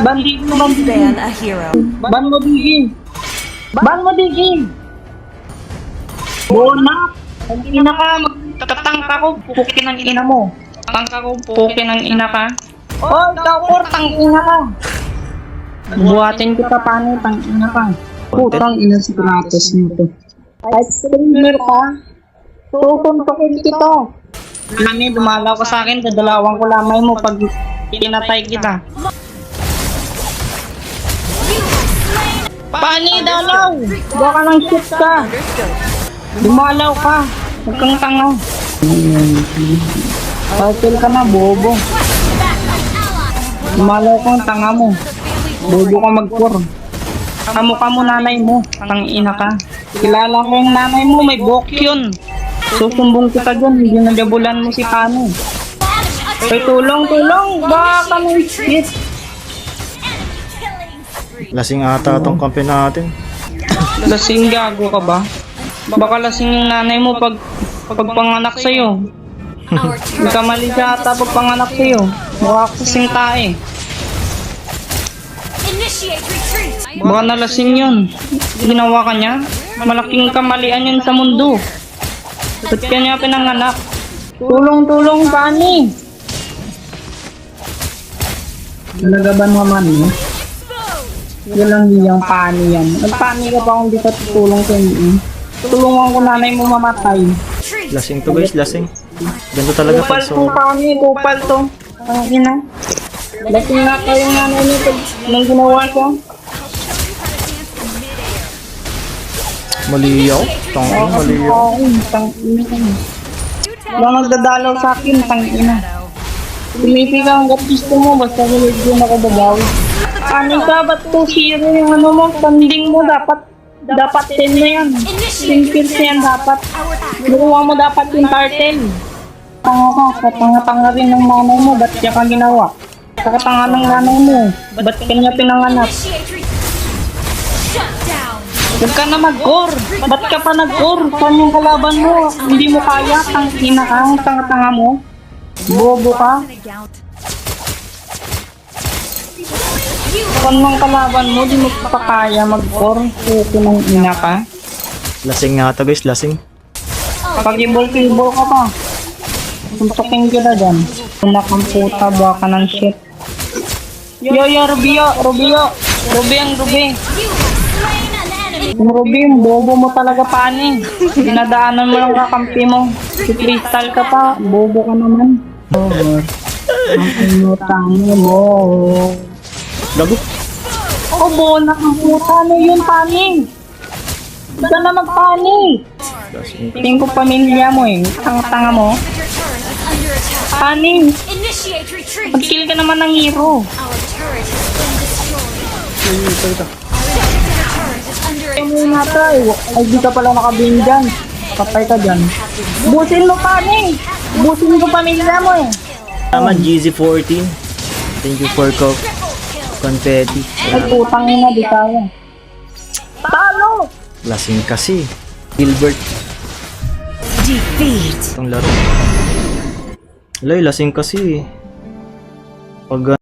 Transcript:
Bandit mo, bandit. Ban a hero. Ban mo, Digi. Ban mo, Digi. Bona. Ang ina ka, magtatangka ko, pukin ang ina mo. Tangka ko, pukin ang ina ka. Oh, ikaw, Kor, tang ina ka. Buhatin kita paano, tang ina ka. Putang ina si Kratos nito. Kahit streamer ka, tutuntukin kita. Mami, dumalaw ka sa akin, dadalawang ko lamay mo pag pinatay kita. Pani, dalaw! Huwag ka ng shit ka! Dumalaw ka! Huwag kang tanga. Cycle ka na, bobo. Dumalaw ka ang tanga mo. Bobo ka mag-core. Kamukha mo nanay mo. Tang ina ka. Kilala ko yung nanay mo, may bok yun. Susumbong kita dyan, hindi na jabulan mo si Pani. Ay, tulong, tulong! Baka ka ng shit! Lasing ata tong kampi natin. Lasing gago ka ba? Baka lasing yung nanay mo pag pagpanganak sa'yo. Nagkamali siya ata pagpanganak sa'yo. Mukha kasing tae. Initiate retreat! Baka nalasing yun. Ginawa ka niya. Malaking kamalian yun sa mundo. Ba't ka niya pinanganak? Tulong, tulong, Pani! Talaga ba naman mo? Yan lang yung pani yan. Nagpani ka pa kung di ka tutulong sa inyo. Tulungan ko nanay mo mamatay. Lasing to guys, lasing. Ganito talaga Kupal pag to, so. pani, kupal to. Ang ina. Lasing na kayo yung nanay pag nang ginawa ko. Maliyaw. Tangin, maliyaw. Oo, tang ina ka. Wala nagdadalaw sa akin, tang ina. Tumipi ka hanggat gusto mo, basta hindi yun ako bagawi. Ano ka, ba't 2-0 yung ano mo, standing mo, dapat, dapat 10 na yan. 10 kills na yan dapat. Nakuha mo dapat yung turtle. Tanga ka, katanga-tanga rin ng nanay mo, ba't kaya ka ginawa? Kakatanga ng nanay mo, ba't kanya pinanganak? Huwag ka na mag-core! Ba't ka pa nag-core? Saan yung kalaban mo? Hindi mo kaya, tang ina ka, ang tanga-tanga mo. Bobo ka. Saan yung kalaban mo? Di mo pa kaya mag-core. Puto ng ina ka. Lasing nga to guys, lasing. Pag ibol-ibol ka pa. Tuntukin kita dyan. Una kang puta, baka ng shit. Yo, yo, Rubio, Rubio. Ruby ang enemy! Yung Ruby, yung bobo mo talaga paning. Dinadaanan mo lang kakampi mo. Si Crystal ka pa, bobo ka naman. Bobo. Ang pinutang mo. Gago. Oh, bona kang puta. Ano yun, paning? Huwag ka na magpaning. Tingin ko pamilya mo eh. Mo. Is under attack! Paning, Initiate retreat! mag-kill ka naman ng hero. Ay, muna tayo. Ay, di ka pala nakabing dyan. Patay ka dyan. Busin mo, paning. Busin mo pamilya mo eh. Tama, GZ14. Thank you for co confetti. Ay, putang ina, di kaya. Talo! Lasing kasi. Gilbert. Defeat. Itong laro. Alay, lasing kasi. Pag